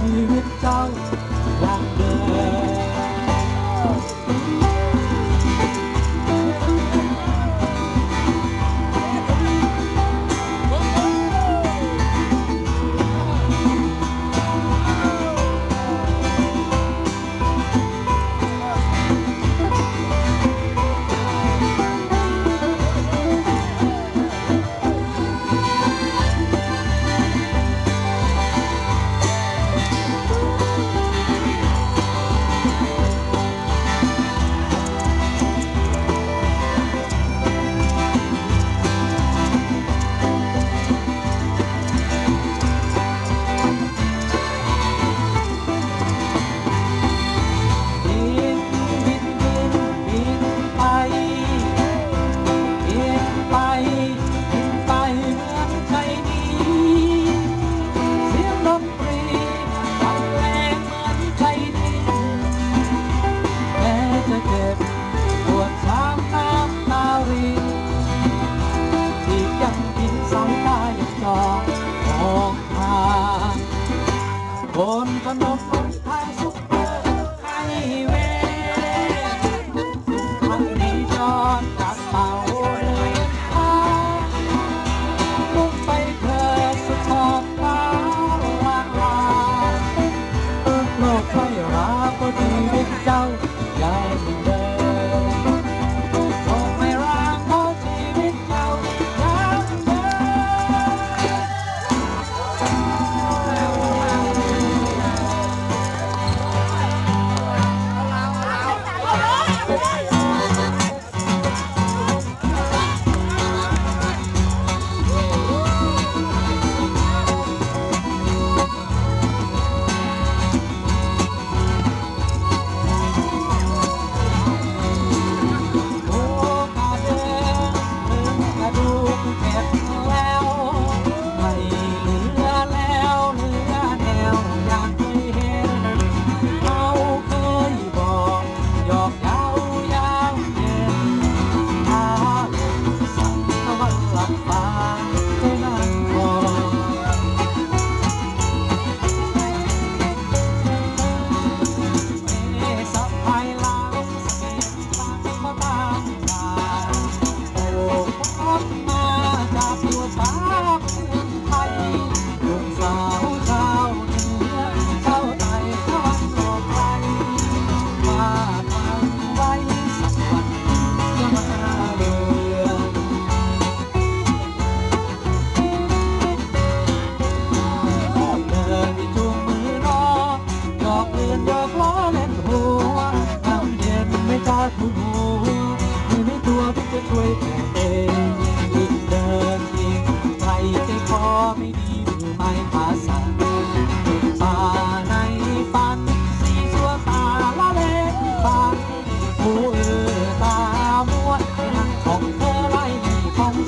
ชีวิตเจ้าหวังเดิม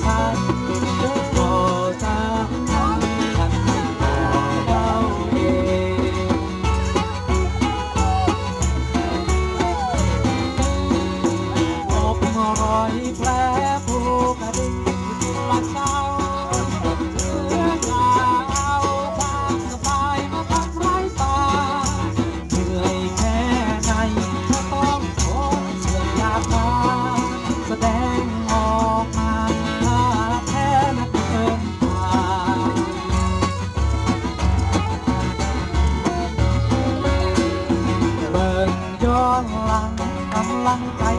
hot.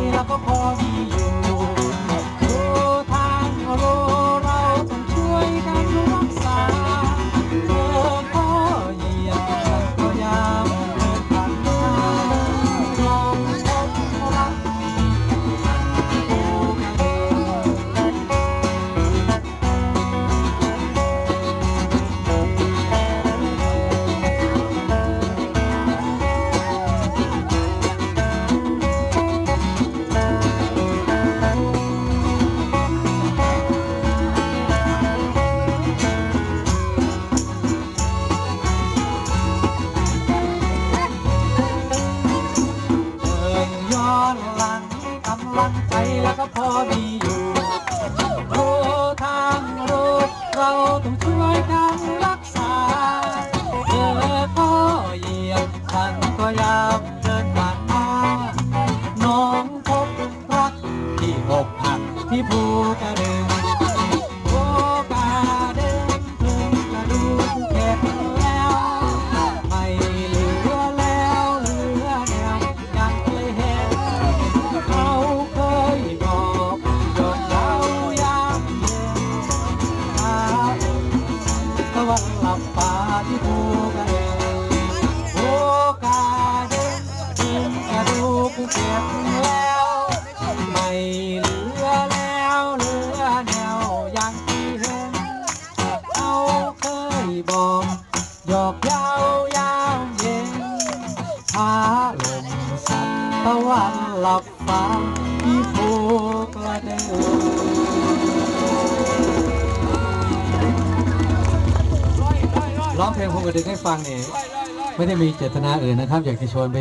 ลังกำลังใจแล้วก็พอำลังใจแล้วก็พอมีอยู่รู้ทางโรู้เราต้องช่วยกันรักษาเธอก็เหยียบฉันก็ยามเดินผ่านมาน้องพบรักที่อกหักที่ภูกระ เก็บแล้ว ไม่เหลือแล้วเหลือแนวอย่างที่เห็นเขาเคยบอกหยอกเย้ายามเย็นพาลมสัตตะวันหลับฟ้าที่ภูกระเดึงร้องเพลงภูกระดึงให้ฟังเนี่ยไม่ได้มีเจตนาอื่นนะครับ อยากจะชวนไป